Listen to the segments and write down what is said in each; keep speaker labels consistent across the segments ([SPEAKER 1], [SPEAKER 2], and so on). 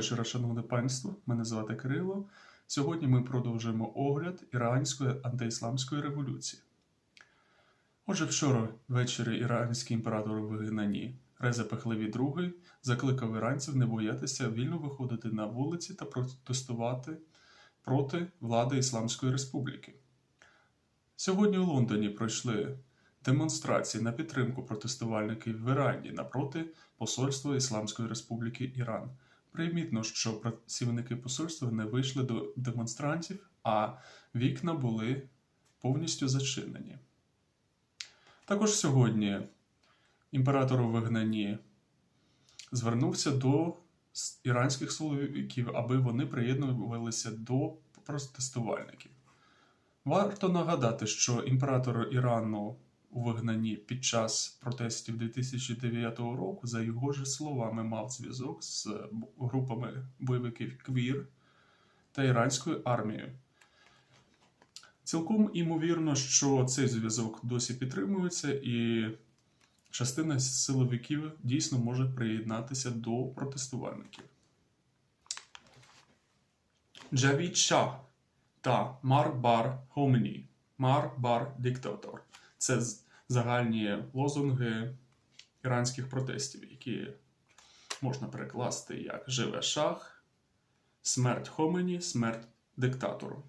[SPEAKER 1] вечора, шановне панство. Мене звати Кирило. Сьогодні ми продовжуємо огляд іранської антиісламської революції. Отже, вчора ввечері іранський імператор у вигнанні Реза Пехлеві II закликав іранців не боятися вільно виходити на вулиці та протестувати проти влади Ісламської Республіки. Сьогодні у Лондоні пройшли демонстрації на підтримку протестувальників в Ірані напроти посольства Ісламської Республіки Іран. Примітно, що працівники посольства не вийшли до демонстрантів, а вікна були повністю зачинені. Також сьогодні імператор у вигнанні звернувся до іранських силовиків, аби вони приєднувалися до протестувальників. Варто нагадати, що імператор Ірану у вигнанні під час протестів 2009 року, за його ж словами, мав зв'язок з групами бойовиків Квір та іранською армією. Цілком імовірно, що цей зв'язок досі підтримується, і частина силовиків дійсно може приєднатися до протестувальників. Джавід Шах та Марк Бар Хомені. Марк Бар Диктатор. Це загальні лозунги іранських протестів, які можна перекласти як Живе шах, смерть Хомені, смерть диктатору.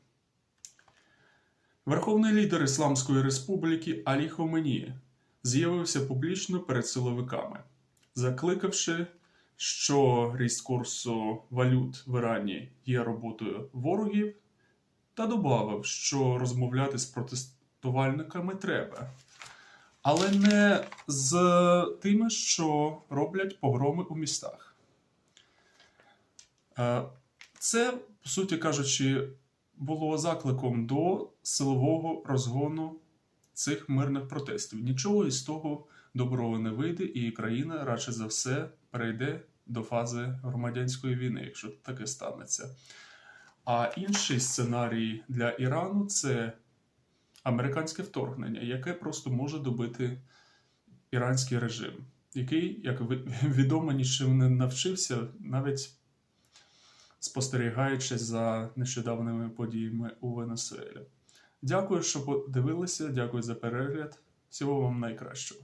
[SPEAKER 1] Верховний лідер Ісламської Республіки Алі Хомені з'явився публічно перед силовиками, закликавши, що ріст курсу валют в Ірані є роботою ворогів, та додав, що розмовляти з протестувальниками треба, але не з тими, що роблять погроми у містах. Е, Це, по суті кажучи, було закликом до силового розгону цих мирних протестів. Нічого із того доброго не вийде, і країна радше за все перейде до фази громадянської війни, якщо таке станеться. А інший сценарій для Ірану це американське вторгнення, яке просто може добити іранський режим, який, як відомо, нічим не навчився, навіть спостерігаючи за нещодавними подіями у Венесуелі. Дякую, що подивилися. Дякую за перегляд. Всього вам найкращого.